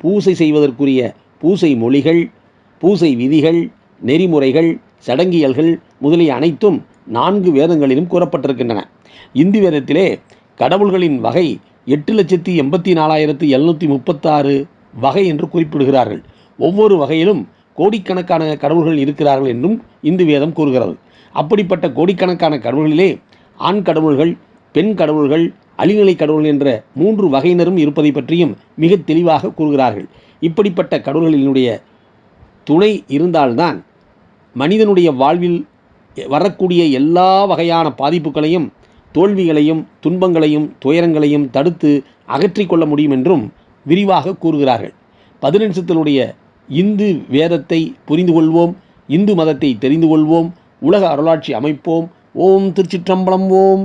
பூசை செய்வதற்குரிய பூசை மொழிகள் பூசை விதிகள் நெறிமுறைகள் சடங்கியல்கள் முதலிய அனைத்தும் நான்கு வேதங்களிலும் கூறப்பட்டிருக்கின்றன. இந்து வேதத்திலே கடவுள்களின் வகை எட்டு லட்சத்தி எண்பத்தி நாலாயிரத்து எழுநூற்றி முப்பத்தாறு வகை என்று குறிப்பிடுகிறார்கள். ஒவ்வொரு வகையிலும் கோடிக்கணக்கான கடவுள்கள் இருக்கிறார்கள் என்றும் இந்து வேதம் கூறுகிறது. அப்படிப்பட்ட கோடிக்கணக்கான கடவுள்களிலே ஆண் கடவுள்கள் பெண் கடவுள்கள் அழிநிலை கடவுள் என்ற மூன்று வகையினரும் இருப்பதை பற்றியும் மிக தெளிவாக கூறுகிறார்கள். இப்படிப்பட்ட கடவுள்களினுடைய துணை இருந்தால்தான் மனிதனுடைய வாழ்வில் வரக்கூடிய எல்லா வகையான பாதிப்புகளையும் தோல்விகளையும் துன்பங்களையும் துயரங்களையும் தடுத்து அகற்றிக்கொள்ள முடியும் என்றும் விரிவாக கூறுகிறார்கள். பதினெண்சத்தினுடைய இந்து வேதத்தை புரிந்து கொள்வோம் இந்து மதத்தை தெரிந்து கொள்வோம் உலக அருளாட்சி அமைப்போம். ஓம் திருச்சிற்றம்பலம் ஓம்.